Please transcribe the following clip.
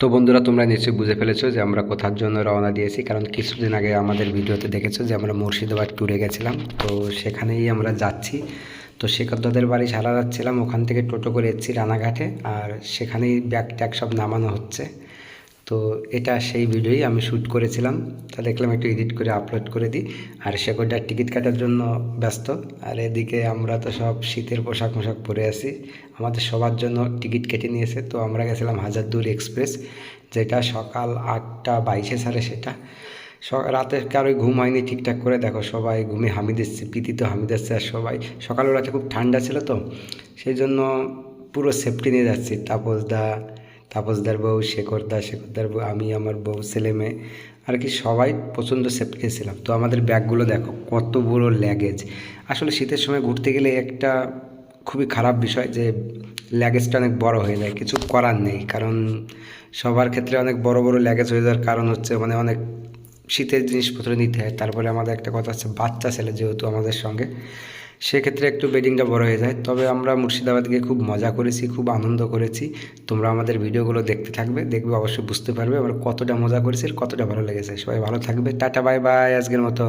তো বন্ধুরা, তোমরা নিশ্চয়ই বুঝে ফেলেছো যে আমরা কোথার জন্য রওনা দিয়েছি, কারণ কিছুদিন আগে আমাদের ভিডিওতে দেখেছ যে আমরা মুর্শিদাবাদ ট্যুরে গেছিলাম। তো সেখানেই আমরা যাচ্ছি। তো শেখরদাদের বাড়ি সারা যাচ্ছিলাম ওখান থেকে টোটো করে এসেছি রানাঘাটে, আর সেখানেই ব্যাগ ট্যাগ সব নামানো হচ্ছে। তো এটা সেই ভিডিওই আমি শ্যুট করেছিলাম। তা দেখলাম একটু এডিট করে আপলোড করে দিই। আর সে শেখরদার টিকিট কাটার জন্য ব্যস্ত। আর এদিকে আমরা তো সব শীতের পোশাক মোশাক পরে আছি। আমাদের সবার জন্য টিকিট কেটে নিয়েছে। তো আমরা গেছিলাম হাজারদুয়ারি এক্সপ্রেস, যেটা সকাল আটটা বাইশে সারে সেটা। রাতে কারও ঘুম হয়নি ঠিকঠাক করে। দেখো সবাই ঘুমে হামিদ এসছে প্রীতি তো হামিদ এসছে আর সবাই। সকালবেলাতে খুব ঠান্ডা ছিল তো, সেই জন্য পুরো সেফটি নিয়ে যাচ্ছি। তাপসদা তাপসদার বউ শেখরদা শেখরদার বউ, আমি, আমার বউ, ছেলে, মেয়ে, আর কি সবাই প্রচণ্ড সেফটি ছিলাম তো আমাদের ব্যাগগুলো দেখো, কত বড় ল্যাগেজ আসলে শীতের সময় ঘুরতে গেলে একটা খুবই খারাপ বিষয় যে ল্যাগেজটা অনেক বড় হয়ে যায়, কিছু করার নেই। কারণ সবার ক্ষেত্রে অনেক বড় বড় ল্যাগেজ হয়ে যাওয়ার কারণ হচ্ছে মানে অনেক শীতের জিনিসপত্র নিতে হয়। তারপরে আমাদের একটা কথা হচ্ছে বাচ্চা ছেলে যেহেতু আমাদের সঙ্গে, সেক্ষেত্রে একটু বেডিংটা বড় হয়ে যায়। তবে আমরা মুর্শিদাবাদ গিয়ে খুব মজা করেছি, খুব আনন্দ করেছি। তোমরা আমাদের ভিডিওগুলো দেখতে থাকবে, দেখবে অবশ্যই বুঝতে পারবে আমরা কতটা মজা করেছি কতটা ভালো লেগেছে। সবাই ভালো থাকবে। টাটা, বাই বাই, আজকের মতো।